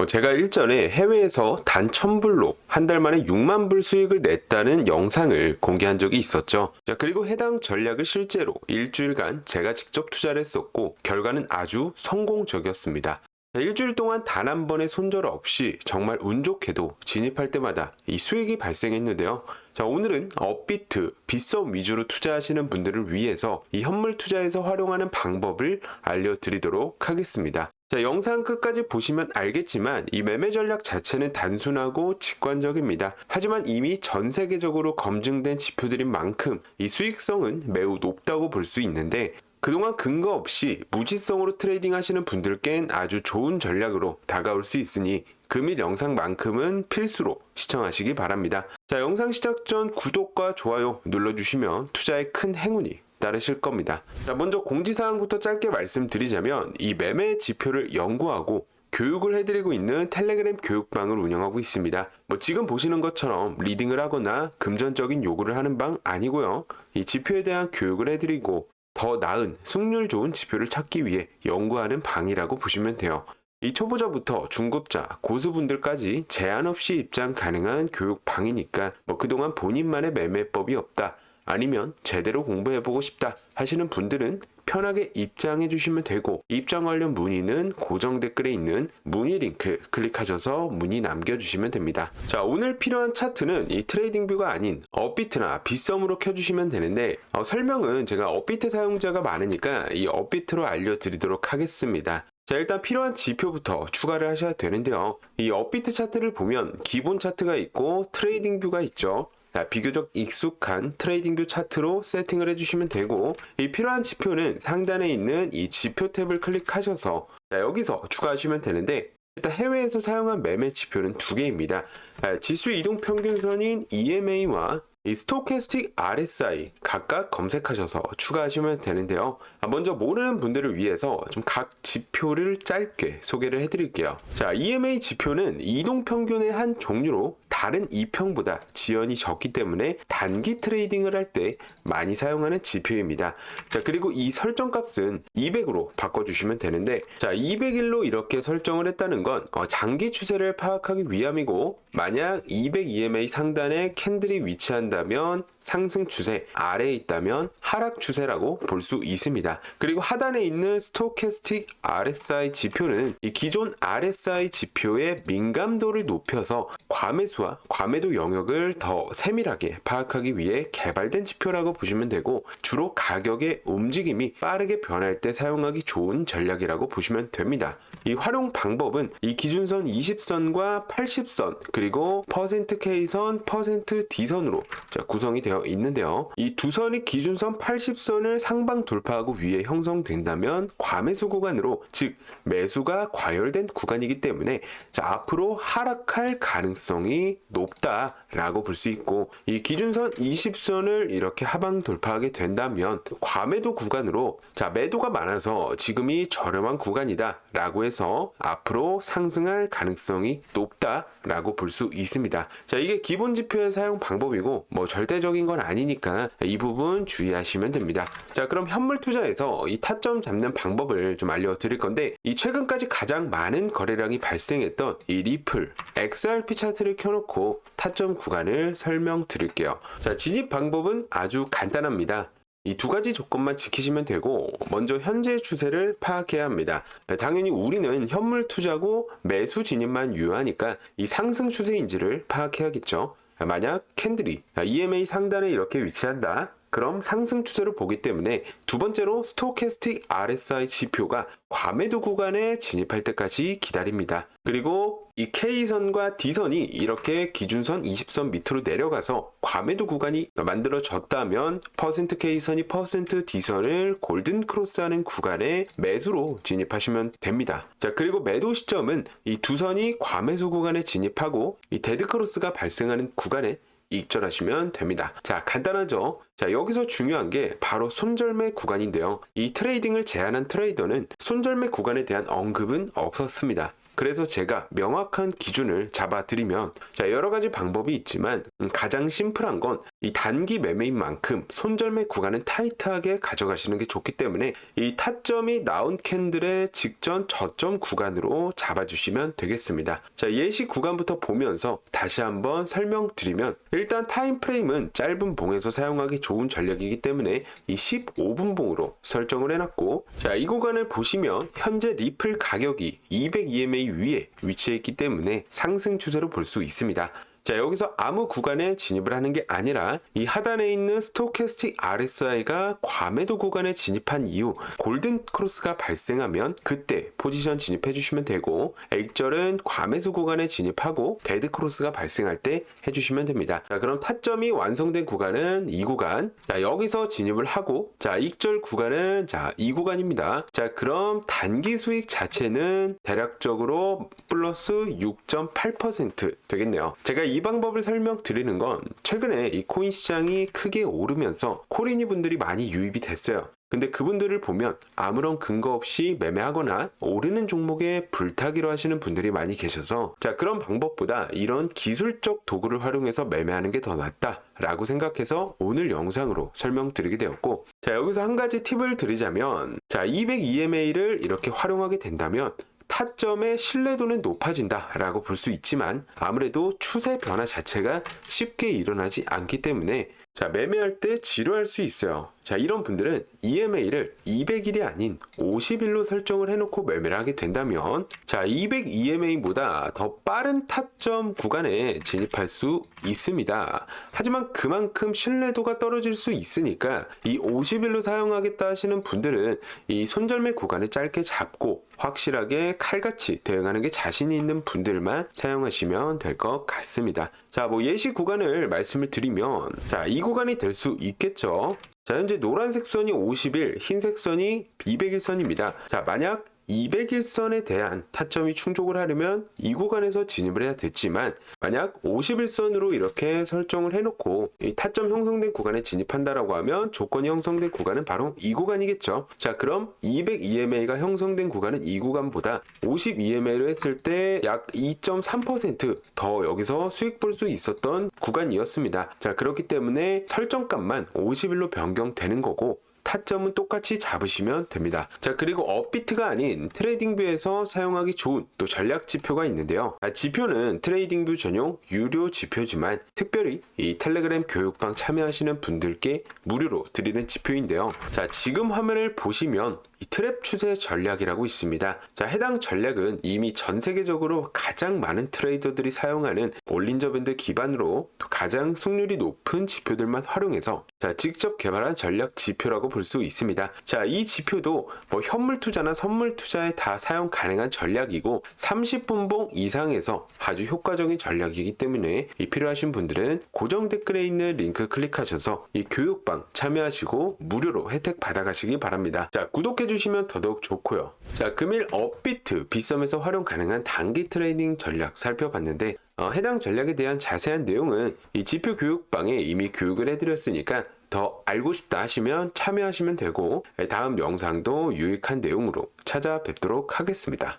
어, 제가 일전에 해외에서 단 1000불로 한 달 만에 6만 불 수익을 냈다는 영상을 공개한 적이 있었죠. 자, 그리고 해당 전략을 실제로 일주일간 제가 직접 투자를 했었고, 결과는 아주 성공적이었습니다. 자, 일주일 동안 단 한 번의 손절 없이 정말 운 좋게도 진입할 때마다 이 수익이 발생했는데요. 자, 오늘은 업비트, 빗썸 위주로 투자하시는 분들을 위해서 이 현물 투자에서 활용하는 방법을 알려드리도록 하겠습니다. 자, 영상 끝까지 보시면 알겠지만 이 매매 전략 자체는 단순하고 직관적입니다. 하지만 이미 전 세계적으로 검증된 지표들인 만큼 이 수익성은 매우 높다고 볼 수 있는데 그동안 근거 없이 무지성으로 트레이딩 하시는 분들께는 아주 좋은 전략으로 다가올 수 있으니 금일 영상만큼은 필수로 시청하시기 바랍니다. 자, 영상 시작 전 구독과 좋아요 눌러주시면 투자에 큰 행운이 따르실 겁니다. 자, 먼저 공지사항부터 짧게 말씀드리자면 이 매매 지표를 연구하고 교육을 해드리고 있는 텔레그램 교육방을 운영하고 있습니다. 뭐 지금 보시는 것처럼 리딩을 하거나 금전적인 요구를 하는 방 아니고요. 이 지표에 대한 교육을 해드리고 더 나은 승률 좋은 지표를 찾기 위해 연구하는 방이라고 보시면 돼요. 이 초보자부터 중급자, 고수분들까지 제한 없이 입장 가능한 교육 방이니까 뭐 그동안 본인만의 매매법이 없다. 아니면 제대로 공부해보고 싶다 하시는 분들은 편하게 입장해 주시면 되고 입장 관련 문의는 고정 댓글에 있는 문의 링크 클릭하셔서 문의 남겨주시면 됩니다. 자 오늘 필요한 차트는 이 트레이딩 뷰가 아닌 업비트나 빗썸으로 켜주시면 되는데 어, 설명은 제가 업비트 사용자가 많으니까 이 업비트로 알려드리도록 하겠습니다. 자, 일단 필요한 지표부터 추가를 하셔야 되는데요. 이 업비트 차트를 보면 기본 차트가 있고 트레이딩 뷰가 있죠. 자, 비교적 익숙한 트레이딩 뷰 차트로 세팅을 해주시면 되고 이 필요한 지표는 상단에 있는 이 지표 탭을 클릭하셔서 자, 여기서 추가하시면 되는데 일단 해외에서 사용한 매매 지표는 두 개입니다. 아, 지수 이동 평균선인 EMA와 이 스토캐스틱 RSI 각각 검색하셔서 추가하시면 되는데요. 아, 먼저 모르는 분들을 위해서 좀 각 지표를 짧게 소개를 해드릴게요. 자, EMA 지표는 이동 평균의 한 종류로 다른 이평보다 지연이 적기 때문에 단기 트레이딩을 할 때 많이 사용하는 지표입니다. 자, 그리고 이 설정 값은 200으로 바꿔주시면 되는데, 자, 200일로 이렇게 설정을 했다는 건 어, 장기 추세를 파악하기 위함이고, 만약 200 EMA 상단에 캔들이 위치한 다면 상승 추세, 아래에 있다면 하락 추세라고 볼 수 있습니다. 그리고 하단에 있는 스토캐스틱 RSI 지표는 이 기존 RSI 지표의 민감도를 높여서 과매수와 과매도 영역을 더 세밀하게 파악하기 위해 개발된 지표라고 보시면 되고 주로 가격의 움직임이 빠르게 변할 때 사용하기 좋은 전략이라고 보시면 됩니다. 이 활용 방법은 이 기준선 20선과 80선 그리고 퍼센트 K선, 퍼센트 D선으로 구성이 되어 있는데요. 이 두 선이 기준선 80선을 상방 돌파하고 위에 형성된다면 과매수 구간으로 즉 매수가 과열된 구간이기 때문에 자, 앞으로 하락할 가능성이 높다라고 볼 수 있고 이 기준선 20선을 이렇게 하방 돌파하게 된다면 과매도 구간으로 자 매도가 많아서 지금이 저렴한 구간이다라고 해서 앞으로 상승할 가능성이 높다라고 볼 수 있습니다. 자 이게 기본 지표의 사용 방법이고 뭐 절대적인 건 아니니까 이 부분 주의하시면 됩니다. 자 그럼 현물 투자에서 이 타점 잡는 방법을 좀 알려드릴 건데 이 최근까지 가장 많은 거래량이 발생했던 이 리플 XRP 차트를 켜놓고 타점 구간을 설명드릴게요. 자 진입 방법은 아주 간단합니다. 이두 가지 조건만 지키시면 되고 먼저 현재 추세를 파악해야 합니다. 당연히 우리는 현물 투자고 매수 진입만 유효하니까 이 상승 추세인지를 파악해야겠죠. 만약 캔들이 EMA 상단에 이렇게 위치한다. 그럼 상승 추세를 보기 때문에 두 번째로 스토캐스틱 RSI 지표가 과매도 구간에 진입할 때까지 기다립니다. 그리고 이 K선과 D선이 이렇게 기준선 20선 밑으로 내려가서 과매도 구간이 만들어졌다면 퍼센트 K선이 퍼센트 D선을 골든 크로스하는 구간에 매수로 진입하시면 됩니다. 자 그리고 매도 시점은 이 두 선이 과매수 구간에 진입하고 이 데드 크로스가 발생하는 구간에 입절하시면 됩니다. 자, 간단하죠? 자, 여기서 중요한 게 바로 손절매 구간인데요. 이 트레이딩을 제한한 트레이더는 손절매 구간에 대한 언급은 없었습니다. 그래서 제가 명확한 기준을 잡아드리면 자 여러 가지 방법이 있지만 음, 가장 심플한 건 이 단기 매매인 만큼 손절매 구간은 타이트하게 가져가시는 게 좋기 때문에 이 타점이 나온 캔들의 직전 저점 구간으로 잡아주시면 되겠습니다. 자 예시 구간부터 보면서 다시 한번 설명드리면 일단 타임 프레임은 짧은 봉에서 사용하기 좋은 전략이기 때문에 이 15분 봉으로 설정을 해놨고 자 이 구간을 보시면 현재 리플 가격이 200EMA 위에 위치해 있기 때문에 상승 추세로 볼 수 있습니다. 자, 여기서 아무 구간에 진입을 하는 게 아니라 이 하단에 있는 스토캐스틱 RSI가 과매도 구간에 진입한 이후 골든 크로스가 발생하면 그때 포지션 진입해 주시면 되고 액절은 과매수 구간에 진입하고 데드 크로스가 발생할 때 해주시면 됩니다. 자, 그럼 타점이 완성된 구간은 이 구간. 자, 여기서 진입을 하고 자, 익절 구간은 자, 이 구간입니다. 자, 그럼 단기 수익 자체는 대략적으로 플러스 6.8% 되겠네요. 제가 이 방법을 설명드리는 건 최근에 이 코인 시장이 크게 오르면서 코리니 분들이 많이 유입이 됐어요. 근데 그분들을 보면 아무런 근거 없이 매매하거나 오르는 종목에 불타기로 하시는 분들이 많이 계셔서 자 그런 방법보다 이런 기술적 도구를 활용해서 매매하는 게 더 낫다 라고 생각해서 오늘 영상으로 설명드리게 되었고 자 여기서 한 가지 팁을 드리자면 자 200EMA를 이렇게 활용하게 된다면 타점의 신뢰도는 높아진다라고 볼 수 있지만 아무래도 추세 변화 자체가 쉽게 일어나지 않기 때문에 자 매매할 때 지루할 수 있어요. 자 이런 분들은 EMA를 200일이 아닌 50일로 설정을 해놓고 매매를 하게 된다면 자 200 EMA보다 더 빠른 타점 구간에 진입할 수 있습니다. 하지만 그만큼 신뢰도가 떨어질 수 있으니까 이 50일로 사용하겠다 하시는 분들은 이 손절매 구간을 짧게 잡고 확실하게 칼같이 대응하는 게 자신 있는 분들만 사용하시면 될 것 같습니다. 자, 뭐 예시 구간을 말씀을 드리면 자, 이 구간이 될 수 있겠죠. 자, 현재 노란색 선이 50일, 흰색 선이 200일선입니다. 자, 만약 200일선에 대한 타점이 충족을 하려면 이 구간에서 진입을 해야 됐지만 만약 50일선으로 이렇게 설정을 해놓고 이 타점 형성된 구간에 진입한다라고 하면 조건이 형성된 구간은 바로 이 구간이겠죠. 자 그럼 200 EMA가 형성된 구간은 이 구간보다 50 EMA로 했을 때 약 2.3%더 여기서 수익 볼 수 있었던 구간이었습니다. 자 그렇기 때문에 설정값만 50일로 변경되는 거고 타점은 똑같이 잡으시면 됩니다. 자, 그리고 업비트가 아닌 트레이딩뷰에서 사용하기 좋은 또 전략 지표가 있는데요. 아, 지표는 트레이딩뷰 전용 유료 지표지만 특별히 이 텔레그램 교육방 참여하시는 분들께 무료로 드리는 지표인데요. 자, 지금 화면을 보시면 이 트랩 추세 전략이라고 있습니다. 자, 해당 전략은 이미 전 세계적으로 가장 많은 트레이더들이 사용하는 볼린저 밴드 기반으로 또 가장 승률이 높은 지표들만 활용해서 자, 직접 개발한 전략 지표라고 볼 수 있습니다. 자, 이 지표도 뭐 현물 투자나 선물 투자에 다 사용 가능한 전략이고 30분봉 이상에서 아주 효과적인 전략이기 때문에 이 필요하신 분들은 고정 댓글에 있는 링크 클릭하셔서 이 교육방 참여하시고 무료로 혜택 받아가시기 바랍니다. 자, 구독 해 주시면 더더욱 좋고요. 자, 금일 업비트 비썸에서 활용 가능한 단기 트레이딩 전략 살펴봤는데 어, 해당 전략에 대한 자세한 내용은 이 지표 교육방에 이미 교육을 해드렸으니까 더 알고 싶다 하시면 참여하시면 되고 다음 영상도 유익한 내용으로 찾아뵙도록 하겠습니다.